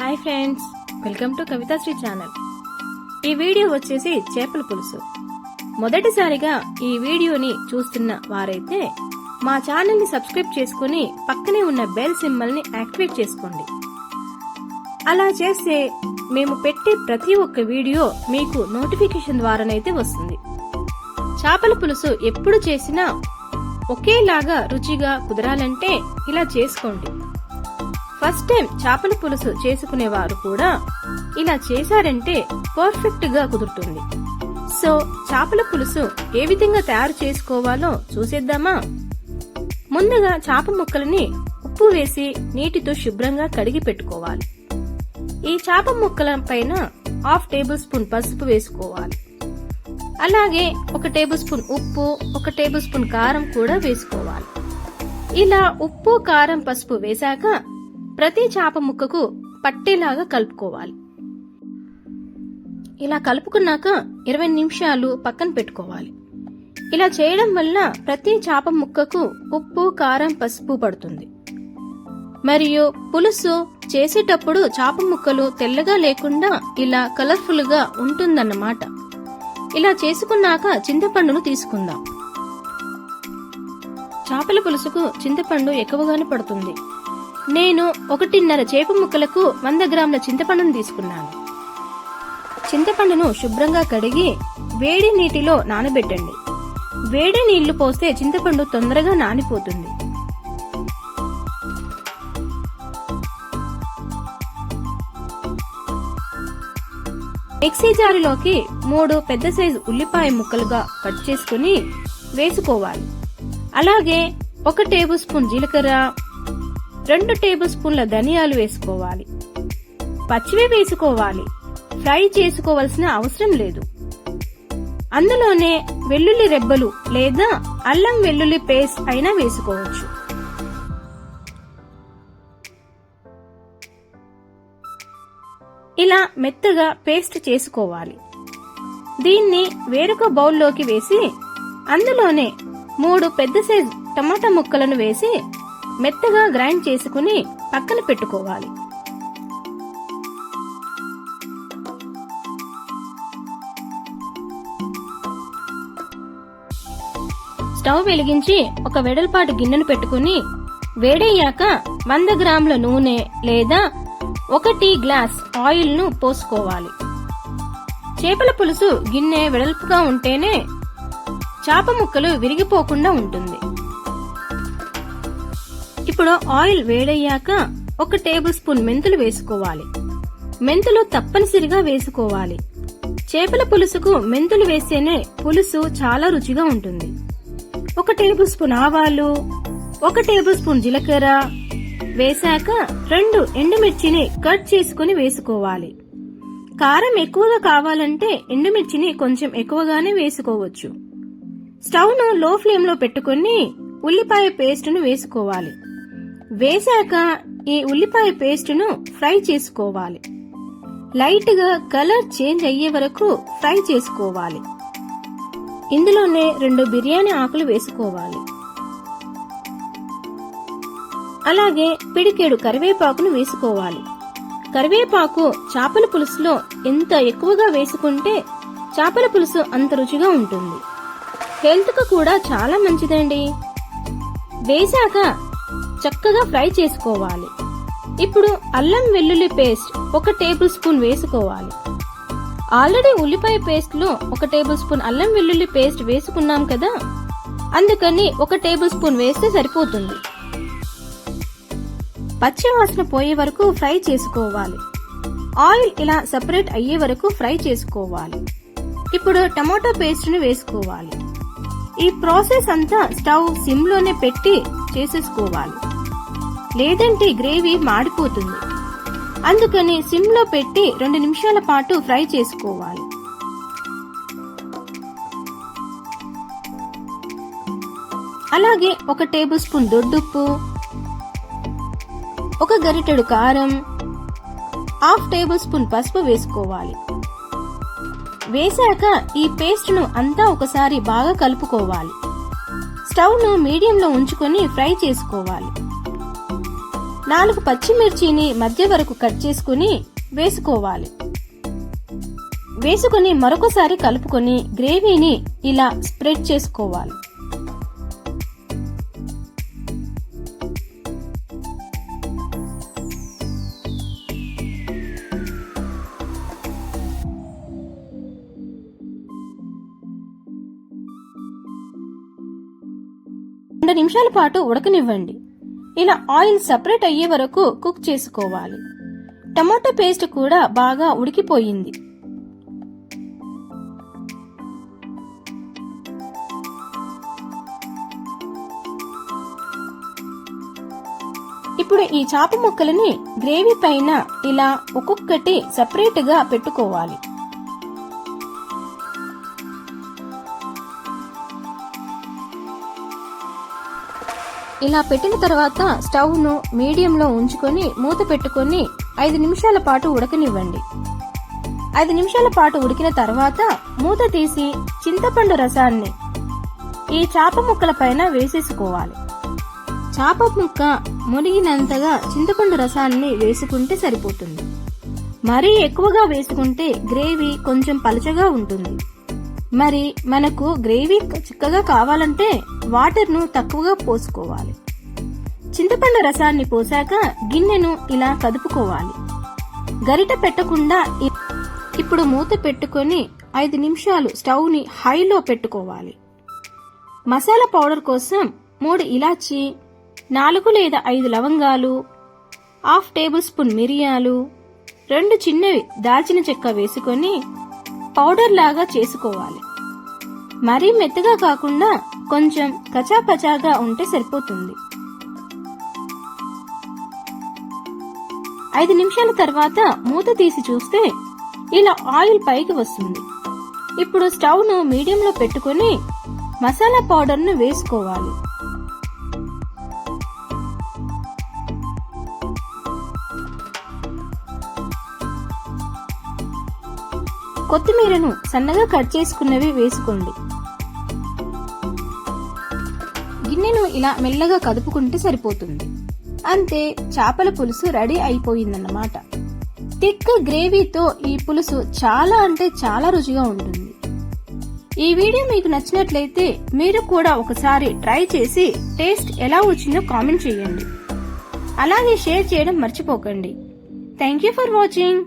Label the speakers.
Speaker 1: Hi friends welcome to Kavithasri channel. ఈ video వచ్చేసి చేపల పులుసు. మొదటిసారిగా ఈ వీడియోని చూస్తున్న వారైతే మా ఛానల్ని సబ్స్క్రైబ్ చేసుకుని పక్కనే ఉన్న బెల్ సింబల్ని యాక్టివేట్ చేసుకోండి. అలా చేస్తే మేము పెట్టే ప్రతి ఒక్క వీడియో మీకు నోటిఫికేషన్ ద్వారానైతే వస్తుంది. చేపల పులుసు ఎప్పుడు చేసినా ఒకేలాగా రుచిగా కుదరాలంటే ఇలా చేసుకోండి. ఫస్ట్ టైం చేపల పులుసు చేసుకునేవారు కూడా ఇలా చేశారంటే పర్ఫెక్ట్గా కుదురుతుంది. సో చేపల పులుసు ఏ విధంగా తయారు చేసుకోవాలో చూసేద్దామా? ముందుగా చేప ముక్కలని ఉప్పు వేసి నీటితో శుభ్రంగా కడిగి పెట్టుకోవాలి. ఈ చేప ముక్కల పైన హాఫ్ టేబుల్ స్పూన్ పసుపు వేసుకోవాలి. అలాగే ఒక టేబుల్ స్పూన్ ఉప్పు ఒక టేబుల్ స్పూన్ కారం కూడా వేసుకోవాలి. ఇలా ఉప్పు కారం పసుపు వేశాక ప్రతి చేప ముక్కకు పట్టేలాగా కలుపుకోవాలి. ఇలా కలుపుకున్నాక ఇరవై నిమిషాలు పక్కన పెట్టుకోవాలి. ఇలా చేయడం వల్ల ప్రతి చేప ముక్కకు ఉప్పు కారం పసుపు పడుతుంది. మరియు పులుసు చేసేటప్పుడు చేప ముక్కలు తెల్లగా లేకుండా ఇలా కలర్ఫుల్గా ఉంటుందన్నమాట. ఇలా చేసుకున్నాక చింతపండును తీసుకుందాం. చేపల పులుసుకు చింతపండు ఎక్కువగానే పడుతుంది. నేను ఒకటిన్నర చేప ముక్కలకు వంద గ్రాముల చింతపండును తీసుకున్నాను. చింతపండును శుభ్రంగా కడిగి వేడి నీటిలో నానబెట్టండి. వేడి నీళ్ళు పోస్తే చింతపండు తొందరగా నానిపోతుంది. మిక్సీ జారులోకి మూడు పెద్ద సైజు ఉల్లిపాయ ముక్కలుగా కట్ చేసుకుని వేసుకోవాలి. అలాగే ఒక టేబుల్ స్పూన్ జీలకర్ర రెండు టేబుల్ స్పూన్ల ధనియాలు వేసుకోవాలి. పచ్చివే వేసుకోవాలి. ఫ్రై చేసుకోవాల్సిన అవసరం లేదు. అందులోనే వెల్లుల్లి రెబ్బలు లేదా అల్లం వెల్లుల్లి పేస్ట్ అయినా వేసుకోవచ్చు. ఇలా మెత్తగా పేస్ట్ చేసుకోవాలి. దీన్ని వేరొక బౌల్లోకి వేసి అందులోనే మూడు పెద్ద సైజు టమాటా ముక్కలను వేసి మెత్తగా గ్రైండ్ చేసుకుని పక్కన పెట్టుకోవాలి. స్టవ్ వెలిగించి ఒక వెడల్పాటు గిన్నెను పెట్టుకుని వేడయ్యాక వంద గ్రాముల నూనె లేదా ఒక టీ గ్లాస్ ఆయిల్ను పోసుకోవాలి. చేపల పులుసు గిన్నె వెడల్పుగా ఉంటేనే చేప ముక్కలు విరిగిపోకుండా ఉంటుంది. ఇప్పుడు ఆయిల్ వేడయ్యాక ఒక టేబుల్ స్పూన్ మెంతులు వేసుకోవాలి. మెంతులు తప్పనిసరిగా వేసుకోవాలి. చేపల పులుసుకు మెంతులు వేస్తేనే పులుసు చాలా రుచిగా ఉంటుంది. ఒక టేబుల్ స్పూన్ ఆవాలు ఒక టేబుల్ స్పూన్ జీలకర్ర వేశాక రెండు ఎండుమిర్చిని కట్ చేసుకుని వేసుకోవాలి. కారం ఎక్కువగా కావాలంటే ఎండుమిర్చిని కొంచెం ఎక్కువగానే వేసుకోవచ్చు. స్టవ్ను లో ఫ్లేమ్లో పెట్టుకుని ఉల్లిపాయ పేస్ట్ను వేసుకోవాలి. వేశాక ఈ ఉల్లిపాయ పేస్ట్ను ఫ్రై చేసుకోవాలి. లైట్గా కలర్ చేంజ్ అయ్యే వరకు ఫ్రై చేసుకోవాలి. ఇందులోనే రెండు బిర్యానీ ఆకులు వేసుకోవాలి. అలాగే పిడికేడు కరివేపాకును వేసుకోవాలి. కరివేపాకు చేపల పులుసులో ఎంత ఎక్కువగా వేసుకుంటే చేపల పులుసు అంత రుచిగా ఉంటుంది. హెల్త్కు కూడా చాలా మంచిదండి. వేశాక చక్కగా ఫ్రై చేసుకోవాలి. ఇప్పుడు అల్లం వెల్లుల్లి పేస్ట్ ఒక టేబుల్ స్పూన్ వేసుకోవాలి. ఆల్రెడీ ఉల్లిపాయ పేస్ట్లో ఒక టేబుల్ స్పూన్ అల్లం వెల్లుల్లి పేస్ట్ వేసుకున్నాం కదా? అందుకని ఒక టేబుల్ స్పూన్ వేస్తే సరిపోతుంది. పచ్చి వాసన పోయే వరకు ఫ్రై చేసుకోవాలి. ఆయిల్ ఇలా సపరేట్ అయ్యే వరకు ఫ్రై చేసుకోవాలి. ఇప్పుడు టమాటో పేస్ట్ని వేసుకోవాలి. ఈ ప్రాసెస్ అంతా స్టవ్ సిమ్లోనే పెట్టి చేసేసుకోవాలి. లేదంటే గ్రేవీ మాడిపోతుంది. అందుకని సిమ్లో పెట్టి రెండు నిమిషాల పాటు ఫ్రై చేసుకోవాలి. అలాగే ఒక టేబుల్ స్పూన్ దొడ్డుప్పు ఒక గరిటెడు కారం హాఫ్ టేబుల్ స్పూన్ పసుపు వేసుకోవాలి. వేశాక ఈ పేస్ట్ను అంతా ఒకసారి బాగా కలుపుకోవాలి. స్టవ్ను మీడియంలో ఉంచుకొని ఫ్రై చేసుకోవాలి. నాలుగు పచ్చిమిర్చిని మధ్య వరకు కట్ చేసుకుని వేసుకోవాలి. వేసుకుని మరొకసారి కలుపుకొని గ్రేవీని ఇలా స్ప్రెడ్ చేసుకోవాలి. రెండు నిమిషాల పాటు ఉడకనివ్వండి. ఇలా ఆయిల్ సపరేట్ అయ్యే వరకు కుక్ చేసుకోవాలి. టమాటో పేస్ట్ కూడా బాగా ఉడికిపోయింది. ఇప్పుడు ఈ చాప ముక్కలని గ్రేవీ పైన ఇలా ఒక్కొక్కటి సపరేట్గా పెట్టుకోవాలి. ఇలా పెట్టిన తర్వాత స్టవ్ను మీడియంలో ఉంచుకొని మూత పెట్టుకొని ఐదు నిమిషాల పాటు ఉడకనివ్వండి. ఐదు నిమిషాల పాటు ఉడికిన తర్వాత మూత తీసి చింతపండు రసాన్ని ఈ చాప ముక్కల పైన వేసేసుకోవాలి. చాప ముక్క మునిగినంతగా చింతపండు రసాన్ని వేసుకుంటే సరిపోతుంది. మరీ ఎక్కువగా వేసుకుంటే గ్రేవీ కొంచెం పలచగా ఉంటుంది. మరి మనకు గ్రేవీ చిక్కగా కావాలంటే వాటర్ను తక్కువగా పోసుకోవాలి. చింతపండు రసాన్ని పోసాక గిన్నెను ఇలా కదుపుకోవాలి. గరిట పెట్టకుండా ఇప్పుడు మూత పెట్టుకొని ఐదు నిమిషాలు స్టవ్ని హైలో పెట్టుకోవాలి. మసాలా పౌడర్ కోసం మూడు ఇలాచి నాలుగు లేదా ఐదు లవంగాలు హాఫ్ టేబుల్ స్పూన్ మిరియాలు రెండు చిన్నవి దాల్చిన చెక్క వేసుకొని పౌడర్ లాగా చేసుకోవాలి. మరీ మెత్తగా కాకుండా కొంచెం కచాపచాగా ఉంటే సరిపోతుంది. ఐదు నిమిషాల తర్వాత మూత తీసి చూస్తే ఇలా ఆయిల్ పైకి వస్తుంది. ఇప్పుడు స్టవ్ను మీడియంలో పెట్టుకొని మసాలా పౌడర్ను వేసుకోవాలి. కొత్తిమీరను సన్నగా కట్ చేసుకున్నవి వేసుకోండి. గిన్నెను ఇలా మెల్లగా కదుపుకుంటే సరిపోతుంది. అంతే చేపల పులుసు రెడీ అయిపోయిందన్నమాట. థిక్ గ్రేవీతో ఈ పులుసు చాలా అంటే చాలా రుచిగా ఉంటుంది. ఈ వీడియో మీకు నచ్చినట్లయితే మీరు కూడా ఒకసారి ట్రై చేసి టేస్ట్ ఎలా వచ్చిందో కామెంట్ చేయండి. అలాగే షేర్ చేయడం మర్చిపోకండి. Thank you for watching.